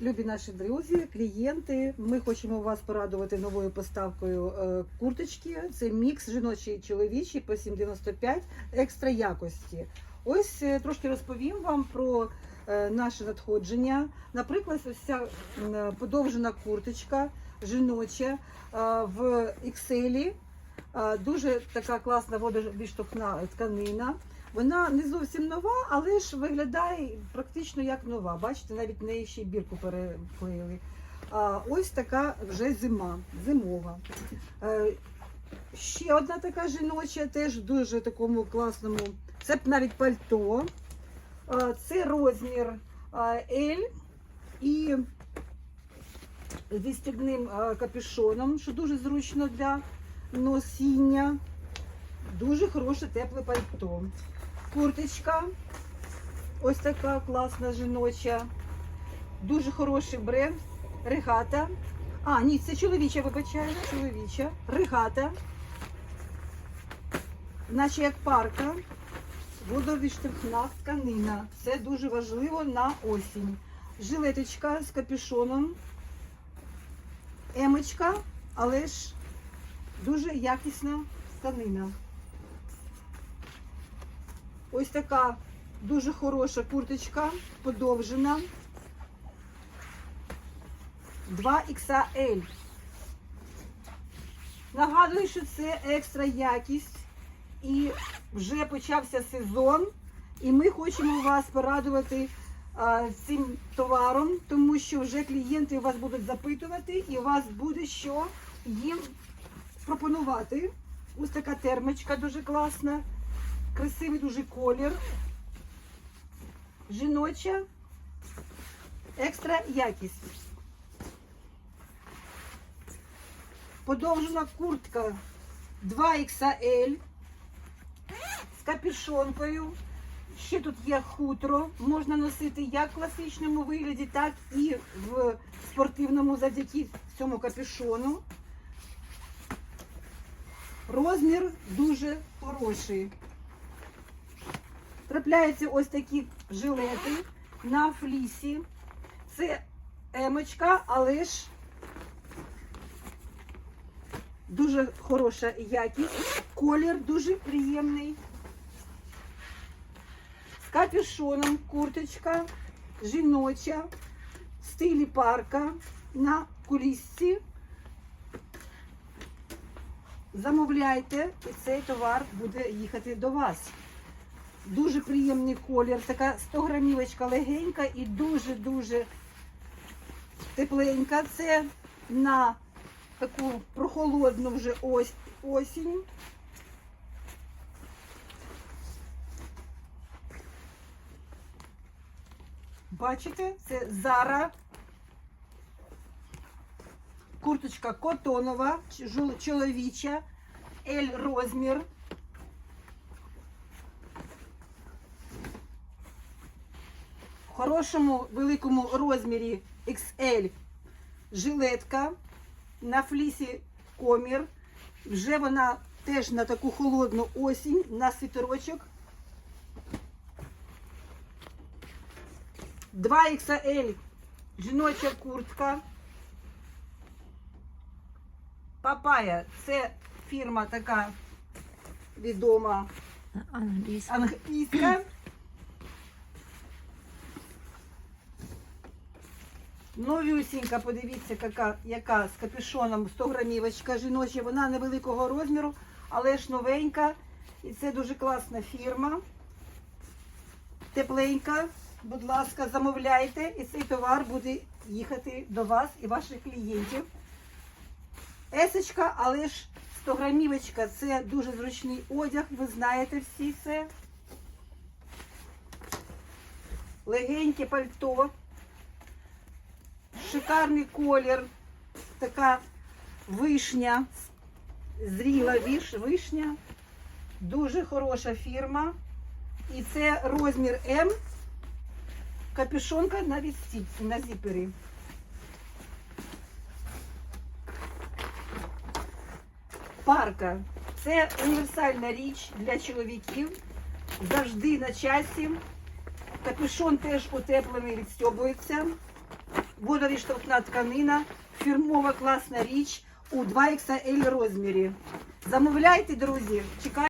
Любі наші друзі, клієнти, ми хочемо вас порадувати новою поставкою е, курточки. Це мікс жіночий і чоловічий по 7,95 екстра якості. Ось е, трошки розповім вам про е, наше надходження. Наприклад, ось ця подовжена курточка жіноча в. Е, Дуже така класна водовідштовхна тканина. Вона не зовсім нова, але ж виглядає практично як нова. Бачите, навіть неї ще й бірку переклеїли. А ось така вже зима, зимова. Е, ще одна така жіноча, теж в дуже такому класному. Це навіть пальто. Це розмір L і зі стібним е, капюшоном, що дуже зручно для носіння. Дуже хороше тепле пальто. Курточка. Ось така класна жіноча. Дуже хороший бренд. Регата. А, ні, це чоловіча, вибачаю, чоловіча. Регата. Наче як парка. Водовідштовхна тканина. Це дуже важливо на осінь. Жилеточка з капюшоном. Емочка, але ж дуже якісна тканина. Ось така дуже хороша курточка, подовжена. 2XL. Нагадую, що це екстра якість. І вже почався сезон. І ми хочемо вас порадувати а, цим товаром, тому що вже клієнти вас будуть запитувати, і у вас буде що їм пропонувати. Ось така термочка дуже класна. Красивий дуже колір. Жіноча. Екстра якість. Подовжена куртка 2XL з капюшонкою. Ще тут є хутро. Можна носити як в класичному вигляді, так і в спортивному завдяки цьому капюшону. Розмір дуже хороший. Трапляються ось такі жилети на флісі. Це емочка, але ж дуже хороша якість. Колір дуже приємний. З капюшоном курточка жіноча в стилі парка на кулісці. Замовляйте, і цей товар буде їхати до вас. Дуже приємний колір, така 100 грамівочка легенька і дуже-дуже тепленька. Це на таку прохолодну вже осінь. Бачите, це Зара. Курточка котонова, чоловіча, L розмір. Хорошому великому розмірі XL жилетка на флісі комір. Вже вона теж на таку холодну осінь, на світерочок. 2XL жіноча куртка. Папая це фірма така відома Англійська. англійська. Новюсінька, подивіться, яка, яка з капюшоном 100 грамівочка жіноча. Вона невеликого розміру, але ж новенька. І це дуже класна фірма. Тепленька. Будь ласка, замовляйте, і цей товар буде їхати до вас і ваших клієнтів. Есочка, але ж 100 грамівочка це дуже зручний одяг, ви знаєте всі це. Легеньке пальто. Шикарний колір. Така вишня. Зріла виш, вишня. Дуже хороша фірма. І це розмір М. Капюшонка на відстіпці, на зіпері. Парка. Це універсальна річ для чоловіків. Завжди на часі. Капюшон теж утеплений, відстьобується. Водовіштовхна тканина, фірмова класна річ у 2XL розмірі. Замовляйте, друзі. Чекайте.